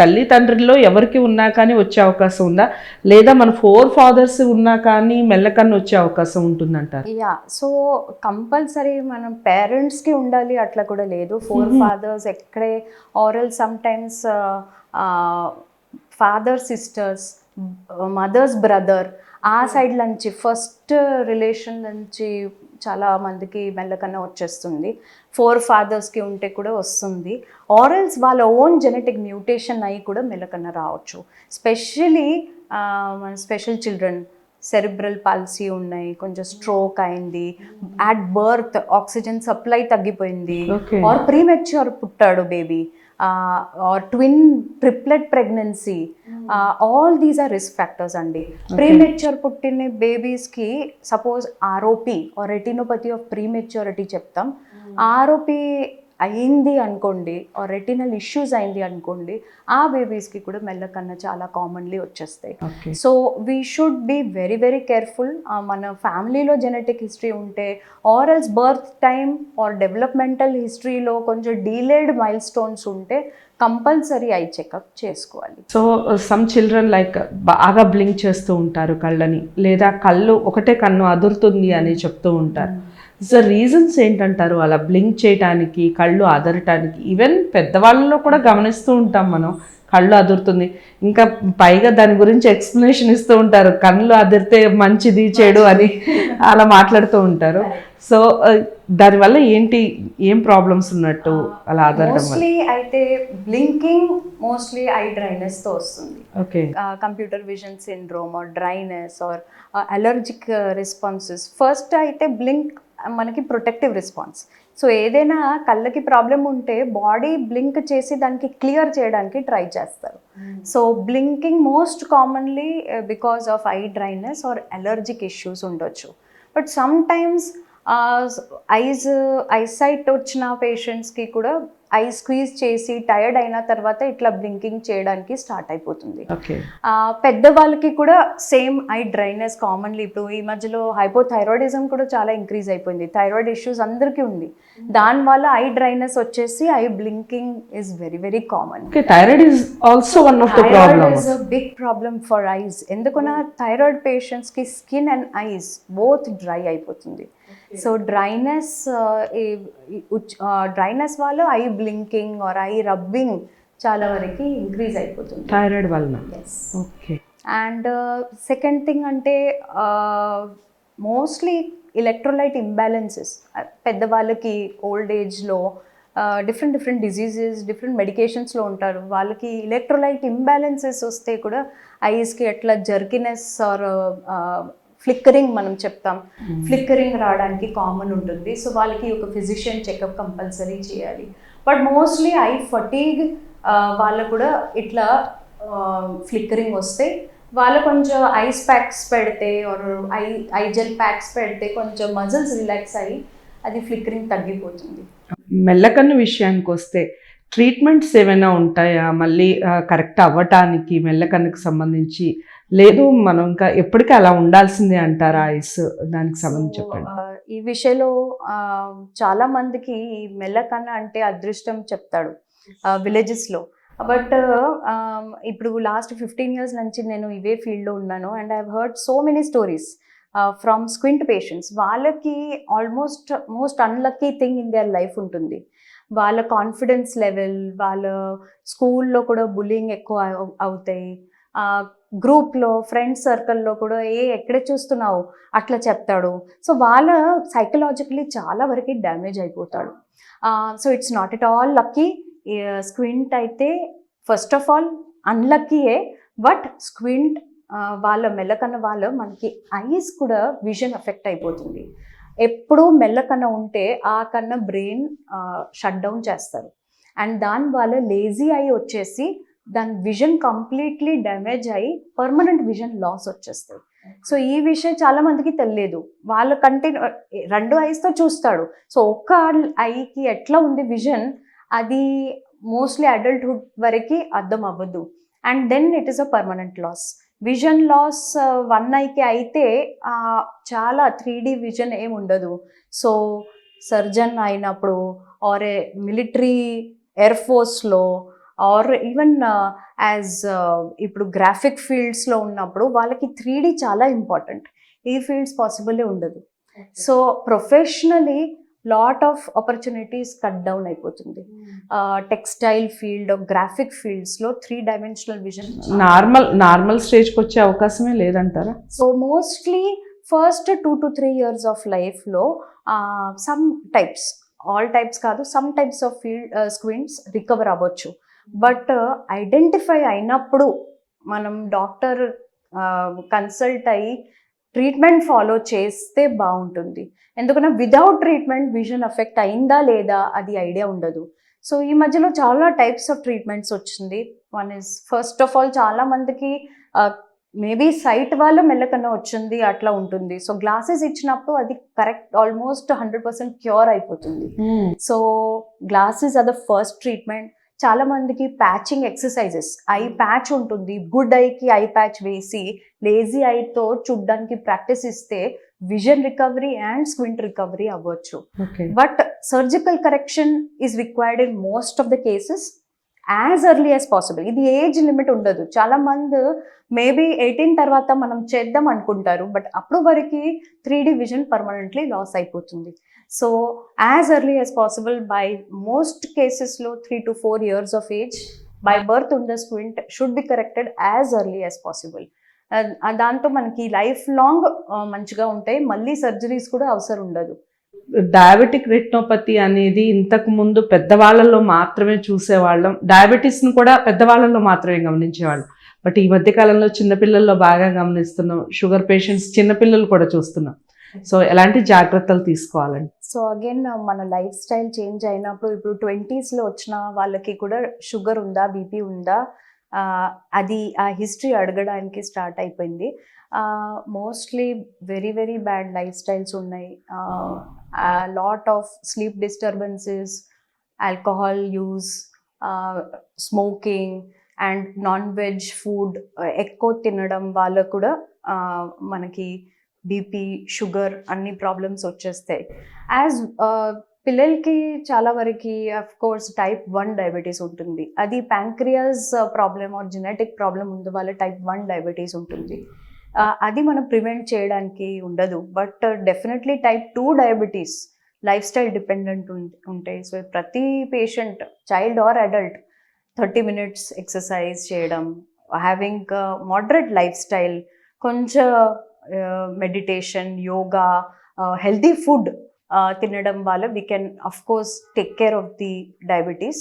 తల్లిదండ్రుల్లో ఎవరికి ఉన్నా కానీ వచ్చే అవకాశం ఉందా? లేదా మన ఫోర్ ఫాదర్స్ ఉన్నా కానీ మెల్లకన్ను వచ్చే అవకాశం ఉంటుందంటారు? యా సో కంపల్సరీ మనం పేరెంట్స్కి ఉండాలి అట్లా కూడా లేదు. ఫోర్ ఫాదర్స్ ఎక్కడే aural sometimes father sisters mothers brother ఆ సైడ్ నుంచి ఫస్ట్ రిలేషన్ నుంచి చాలా మందికి మెల్లకన్నా వచ్చేస్తుంది. ఫోర్ ఫాదర్స్కి ఉంటే కూడా వస్తుంది. ఆరల్స్ వాళ్ళ ఓన్ జెనెటిక్ మ్యూటేషన్ అయ్యి కూడా మెల్లకన్నా రావచ్చు. స్పెషలీ మన స్పెషల్ చిల్డ్రన్ సెరిబ్రల్ పాలసీ ఉన్నాయి కొంచెం స్ట్రోక్ అయింది అట్ బర్త్ ఆక్సిజన్ సప్లై తగ్గిపోయింది. ఆర్ ప్రీమెచ్యూర్ పుట్టాడు baby or twin triplet pregnancy all these are risk factors అండి. ప్రీమెచ్యూర్ పుట్టిన బేబీస్కి suppose ROP or retinopathy of prematurity చెప్తాం. ఆర్ఓపి అయింది అనుకోండి ఆర్ రెటినల్ ఇష్యూస్ అయింది అనుకోండి ఆ బేబీస్కి కూడా మెల్లకన్నా చాలా కామన్లీ వచ్చేస్తాయి. So we should be very very careful మన ఫ్యామిలీలో జెనెటిక్ హిస్టరీ ఉంటే or else birth time or developmental హిస్టరీలో కొంచెం డీలేడ్ మైల్ స్టోన్స్ ఉంటే కంపల్సరీ ఐ చెకప్ చేసుకోవాలి. సో సమ్ చిల్డ్రన్ లైక్ బాగా బ్లింక్ చేస్తూ ఉంటారు కళ్ళని లేదా కళ్ళు ఒకటే కన్ను అదురుతుంది అని చెప్తూ ఉంటారు. సో రీజన్స్ ఏంటంటారు? అలా బ్లింక్ చేయటానికి కళ్ళు అదరటానికి ఈవెన్ పెద్దవాళ్ళలో కూడా గమనిస్తూ ఉంటాం మనం. కళ్ళు అదురుతుంది. ఇంకా పైగా దాని గురించి ఎక్స్ప్లెనేషన్ ఇస్తూ ఉంటారు. కళ్ళు అదిరితే మంచిది చెడు అని అలా మాట్లాడుతూ ఉంటారు. సో దానివల్ల ఏంటి ఏం ప్రాబ్లమ్స్ ఉన్నట్టు అలా మోస్ట్లీ అయితే బ్లింకింగ్ మోస్ట్లీ ఐ డ్రైనెస్తో వస్తుంది. Okay. Computer vision syndrome or dryness or allergic responses first అయితే బ్లింక్ మనకి ప్రొటెక్టివ్ రెస్పాన్స్ సో ఏదైనా కళ్ళకి ప్రాబ్లం ఉంటే బాడీ బ్లింక్ చేసి దానికి క్లియర్ చేయడానికి ట్రై చేస్తారు. So blinking most commonly because of eye dryness or allergic issues ఉండొచ్చు. But sometimes eyes eyesight వచ్చిన పేషెంట్స్కి కూడా ఐ స్క్వీజ్ చేసి టైర్డ్ అయిన తర్వాత ఇట్లా బ్లింకింగ్ చేయడానికి స్టార్ట్ అయిపోతుంది. ఓకే. ఆ, పెద్దవాళ్ళకి కూడా సేమ్ ఐ డ్రైనెస్ కామన్లీ. ఇప్పుడు ఈ మధ్యలో హైపోథైరాయిడిజం కూడా చాలా ఇంక్రీజ్ అయిపోయింది. థైరాయిడ్ ఇష్యూస్ అందరికీ ఉంది. దానివల్ల ఐ డ్రైనెస్ వచ్చేసి eye blinking is very very common thyroid is also one of the thyroid problems is a big problem for eyes ఎందుకన్నా థైరాయిడ్ పేషెంట్స్కి skin and eyes both dry అయిపోతుంది. So dryness dryness వల్ల eye blinking or eye rubbing చాలా వరకు increase అయిపోతుంది. Thyroid వలన? Okay and second thing అంటే mostly electrolyte imbalances పెద్దవాళ్ళకి ఓల్డ్ ఏజ్లో డిఫరెంట్ డిఫరెంట్ డిజీజెస్ డిఫరెంట్ మెడికేషన్స్లో ఉంటారు. వాళ్ళకి ఎలక్ట్రోలైట్ ఇంబ్యాలెన్సెస్ వస్తే కూడా ఐస్కి ఎట్లా జర్కినెస్ ఆర్ ఫ్లిక్కరింగ్ మనం చెప్తాం. ఫ్లిక్కరింగ్ రావడానికి కామన్ ఉంటుంది. సో వాళ్ళకి ఒక ఫిజిషియన్ చెకప్ కంపల్సరీ చేయాలి. బట్ మోస్ట్లీ ఐ ఫటీగ్ వాళ్ళకు కూడా ఇట్లా ఫ్లిక్కరింగ్ వస్తే వాళ్ళు కొంచెం ఐస్ ప్యాక్స్ పెడితే or eye eye gel packs పెడితే కొంచెం మజిల్స్ రిలాక్స్ అయ్యి అది ఫ్లిక్కరింగ్ తగ్గిపోతుంది. మెల్లకన్ను విషయానికి వస్తే ట్రీట్మెంట్స్ ఏమైనా ఉంటాయా? మళ్ళీ కరెక్ట్ అవ్వటానికి మెల్లకన్నుకి సంబంధించి లేదు మనం ఇంకా ఎప్పటికీ అలా ఉండాల్సిందే అంటారా ఐస్? దానికి సంబంధించి చెప్పండి. ఈ విషయంలో చాలా మందికి మెల్లకన్న అంటే అదృష్టం చెప్తాడు విలేజెస్లో బట్ ఇప్పుడు లాస్ట్ ఫిఫ్టీన్ ఇయర్స్ నుంచి నేను ఇవే ఫీల్డ్లో ఉన్నాను. And I heard so many stories from squint patients. వాళ్ళకి almost most unlucky thing in their life ఉంటుంది. వాళ్ళ కాన్ఫిడెన్స్ లెవెల్ వాళ్ళ స్కూల్లో కూడా బుల్లింగ్ ఎక్కువ అవు- అవుతాయి. గ్రూప్లో ఫ్రెండ్స్ సర్కిల్లో కూడా ఏ ఎక్కడ చూస్తున్నావు? అట్లా చెప్తాడు. సో వాళ్ళ సైకలాజికలీ చాలా వరకు డ్యామేజ్ అయిపోతాడు. So it's not at all lucky. Squint అయితే ఫస్ట్ ఆఫ్ ఆల్ అన్లక్కీయే బట్ స్క్వింట్ వాళ్ళ మెల్లకన్న వాళ్ళ మనకి ఐస్ కూడా విజన్ ఎఫెక్ట్ అయిపోతుంది. ఎప్పుడూ మెల్లకన్న ఉంటే ఆ కన్నా బ్రెయిన్ షట్ డౌన్ చేస్తారు. అండ్ దాని వల్ల లేజీ అయి వచ్చేసి దాని విజన్ కంప్లీట్లీ డ్యామేజ్ అయ్యి పర్మనెంట్ విజన్ లాస్ వచ్చేస్తుంది. సో ఈ విషయం చాలా మందికి తెలియదు. వాళ్ళ కంటిన్యూ రెండు ఐస్తో చూస్తాడు. సో ఒక్క ఐకి ఎట్లా ఉంది విజన్ అది మోస్ట్లీ అడల్ట్హుడ్ వరకు అర్థం అవ్వదు. And then it is a permanent loss vision loss one ఐకి అయితే చాలా త్రీ డి విజన్ ఏమి ఉండదు. సో సర్జన్ అయినప్పుడు ఆర్ ఏ మిలిటరీ ఎయిర్ ఫోర్స్లో ఆర్ ఈవెన్ యాజ్ ఇప్పుడు గ్రాఫిక్ ఫీల్డ్స్లో ఉన్నప్పుడు వాళ్ళకి త్రీ చాలా ఇంపార్టెంట్ ఈ ఫీల్డ్స్ పాసిబుల్లే ఉండదు. So professionally lot of opportunities cut down అయిపోతుంది. Textile field graphic ఫీల్డ్స్లో three dimensional vision normal normal స్టేజ్కి వచ్చే అవకాశమే లేదంటారా? So mostly first two to three years of లైఫ్లో సమ్ టైప్స్ ఆల్ టైప్స్ కాదు some types of field squints recover అవ్వచ్చు. But identify అయినప్పుడు మనం డాక్టర్ కన్సల్ట్ అయ్యి ట్రీట్మెంట్ ఫాలో చేస్తే బాగుంటుంది. ఎందుకంటే వితౌట్ ట్రీట్మెంట్ విజన్ ఎఫెక్ట్ అయిందా లేదా అది ఐడియా ఉండదు. సో ఈ మధ్యలో చాలా టైప్స్ ఆఫ్ ట్రీట్మెంట్స్ వచ్చింది. One is first of all చాలా మందికి మేబీ సైట్ వల్ల మెల్లకన్నా వచ్చింది అట్లా ఉంటుంది. సో గ్లాసెస్ ఇచ్చినప్పుడు అది correct almost hundred percent cure అయిపోతుంది. So glasses are the first treatment. చాలా మందికి ప్యాచింగ్ ఎక్సర్సైజెస్ ఐ ప్యాచ్ ఉంటుంది. గుడ్ ఐకి ఐ ప్యాచ్ వేసి లేజీ ఐతో చూడ్డానికి ప్రాక్టీస్ ఇస్తే vision recovery and squint recovery అవ్వచ్చు. But surgical correction is required in most of the cases as early as possible ఇది ఏజ్ లిమిట్ ఉండదు. చాలా మంది మేబీ ఎయిటీన్ తర్వాత మనం చేద్దాం అనుకుంటారు బట్ అప్పుడు వరకు three D vision permanently loss అయిపోతుంది. So as early as possible by most కేసెస్లో three to four years of age by birth ఉన్న squint should be corrected as early as possible దాంతో మనకి లైఫ్ లాంగ్ uh, మంచిగా ఉంటాయి. మళ్ళీ surgeries కూడా అవసరం ఉండదు. డయాబెటిక్ రెటినోపతి అనేది ఇంతకు ముందు పెద్దవాళ్ళలో మాత్రమే చూసేవాళ్ళం. డయాబెటీస్ను కూడా పెద్దవాళ్ళలో మాత్రమే గమనించేవాళ్ళం. బట్ ఈ మధ్య కాలంలో చిన్నపిల్లల్లో బాగా గమనిస్తున్నాం. షుగర్ పేషెంట్స్ చిన్నపిల్లలు కూడా చూస్తున్నాం. సో ఎలాంటి జాగ్రత్తలు తీసుకోవాలండి? సో అగైన్ మన లైఫ్ స్టైల్ చేంజ్ అయినప్పుడు ఇప్పుడు ట్వంటీస్లో వచ్చిన వాళ్ళకి కూడా షుగర్ ఉందా బీపీ ఉందా? అది ఆ హిస్టరీ అడగడానికి స్టార్ట్ అయిపోయింది. Mostly very very bad lifestyles ఉన్నాయి. Lot of sleep disturbances alcohol use smoking and non veg food ఎక్కువ తినడం వాళ్ళ కూడా మనకి బీపీ షుగర్ అన్ని ప్రాబ్లమ్స్ వచ్చేస్తాయి. యాజ్ పిల్లలకి చాలా వరకు of course type one diabetes ఉంటుంది. అది pancreas problem or genetic problem ఉంది వాళ్ళ టైప్ వన్ డయాబెటీస్ ఉంటుంది. అది మనం ప్రివెంట్ చేయడానికి ఉండదు. But definitely type two diabetes life style dependent ఉంటాయి సో ప్రతి patient child or adult thirty minutes exercise చేయడం హ్యావింగ్ మోడరేట్ లైఫ్ స్టైల్ కొంచెం మెడిటేషన్ యోగా హెల్తీ ఫుడ్ తినడం వల్ల we can of course take care of the diabetes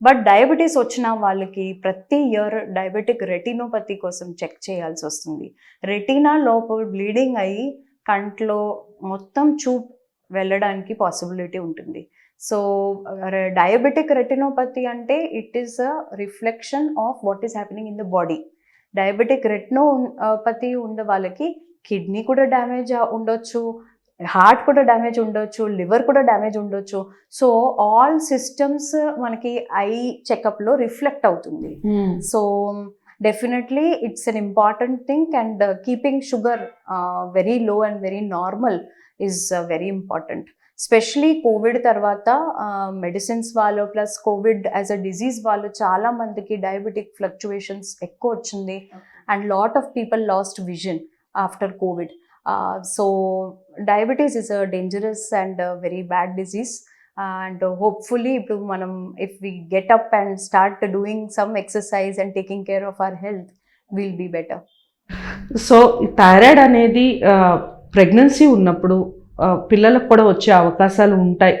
but diabetes వచ్చిన వాళ్ళకి ప్రతి year diabetic retinopathy కోసం చెక్ చేయాల్సి వస్తుంది. రెటీనా లోపల బ్లీడింగ్ అయ్యి కంట్లో మొత్తం చూప్ వెళ్ళడానికి పాసిబిలిటీ ఉంటుంది. సో డయాబెటిక్ రెటినోపతి అంటే it is a reflection of what is happening in the body diabetic retinopathy ఉన్న వాళ్ళకి కిడ్నీ కూడా డ్యామేజ్ ఉండొచ్చు. హార్ట్ కూడా డ్యామేజ్ ఉండొచ్చు లివర్ కూడా డ్యామేజ్ ఉండొచ్చు. సో ఆల్ సిస్టమ్స్ మనకి ఐ చెకప్లో రిఫ్లెక్ట్ అవుతుంది. So definitely it's an important thing and keeping sugar very low and very normal is very important. Specially covid తర్వాత మెడిసిన్స్ వాళ్ళు plus covid as a disease వాళ్ళు చాలా మందికి diabetic fluctuations ఎక్కువ వచ్చింది. And lot of people lost vision after covid. So diabetes is a dangerous and very bad disease and hopefully ఇప్పుడు మనం if we get up and start doing some exercise and taking care of our health will be better so thyroid అనేది pregnancy ఉన్నప్పుడు పిల్లలకు కూడా వచ్చే అవకాశాలు ఉంటాయి.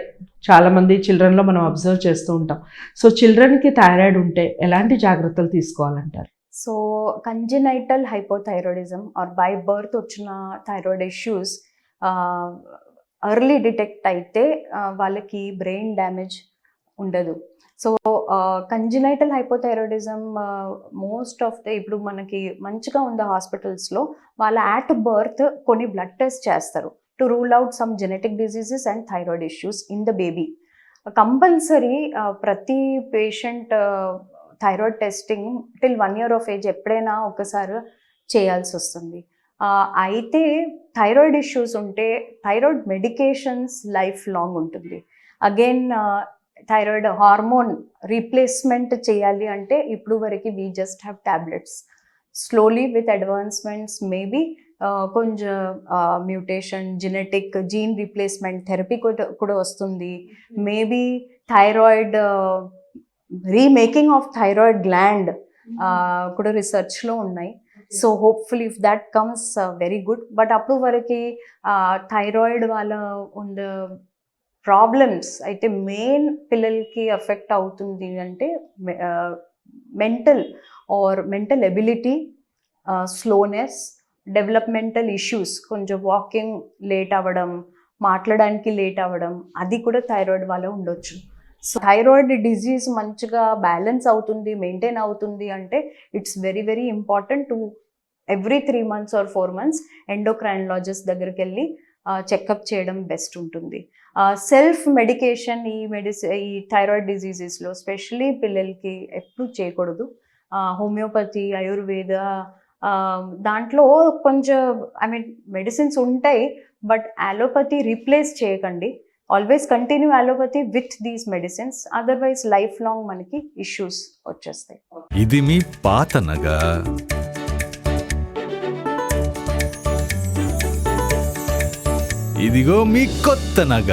చాలా మంది చిల్డ్రన్లో మనం అబ్జర్వ్ చేస్తూ ఉంటాం. సో చిల్డ్రన్కి థైరాయిడ్ ఉంటే ఎలాంటి జాగ్రత్తలు తీసుకోవాలంటారు? So congenital hypothyroidism or by birth వచ్చిన థైరాయిడ్ ఇష్యూస్ ఎర్లీ డిటెక్ట్ అయితే వాళ్ళకి బ్రెయిన్ డ్యామేజ్ ఉండదు. So congenital hypothyroidism most of the ఇప్పుడు మనకి మంచిగా ఉంది హాస్పిటల్స్లో వాళ్ళ యాట్ బర్త్ కొన్ని బ్లడ్ టెస్ట్ చేస్తారు. To rule out some genetic diseases and thyroid issues in the baby compulsory ప్రతి patient thyroid testing till one year of age ఎప్పుడైనా ఒకసారి చేయాల్సి వస్తుంది. అయితే థైరాయిడ్ ఇష్యూస్ ఉంటే థైరాయిడ్ మెడికేషన్స్ లైఫ్ లాంగ్ ఉంటుంది. అగైన్ థైరాయిడ్ హార్మోన్ రీప్లేస్మెంట్ చేయాలి అంటే ఇప్పుడు వరకు we just have tablets slowly with advancements maybe కొంచెం mutation genetic gene replacement therapy కూడా వస్తుంది. Maybe thyroid remaking of thyroid gland కూడా రీసెర్చ్లో ఉన్నాయి. So hopeful if that comes very good but అప్పుడు వరకు థైరాయిడ్ వాళ్ళ ఉన్న ప్రాబ్లమ్స్ అయితే మెయిన్ పిల్లలకి ఎఫెక్ట్ అవుతుంది అంటే mental or mental ability slowness developmental issues కొంచెం వాకింగ్ లేట్ అవ్వడం మాట్లాడడానికి లేట్ అవ్వడం అది కూడా థైరాయిడ్ వల్ల ఉండొచ్చు. సో థైరాయిడ్ డిజీజ్ మంచిగా బ్యాలెన్స్ అవుతుంది మెయింటైన్ అవుతుంది అంటే it's very very important to every three months or four months endocrinologist దగ్గరికి వెళ్ళి చెకప్ చేయడం బెస్ట్ ఉంటుంది. సెల్ఫ్ మెడికేషన్ ఈ మెడిసి ఈ థైరాయిడ్ డిజీజెస్లో స్పెషలీ పిల్లలకి ఎప్పుడు చేయకూడదు. హోమియోపతి ఆయుర్వేద దాంట్లో కొంచెం ఐ మీన్ మెడిసిన్స్ ఉంటాయి బట్ అలోపతి రీప్లేస్ చేయకండి. Always continue allopathy with these medicines otherwise life long మనకి ఇష్యూస్ వచ్చేస్తాయి. ఇది మీ పాత నగ. ఇదిగో మీ కొత్త నగ.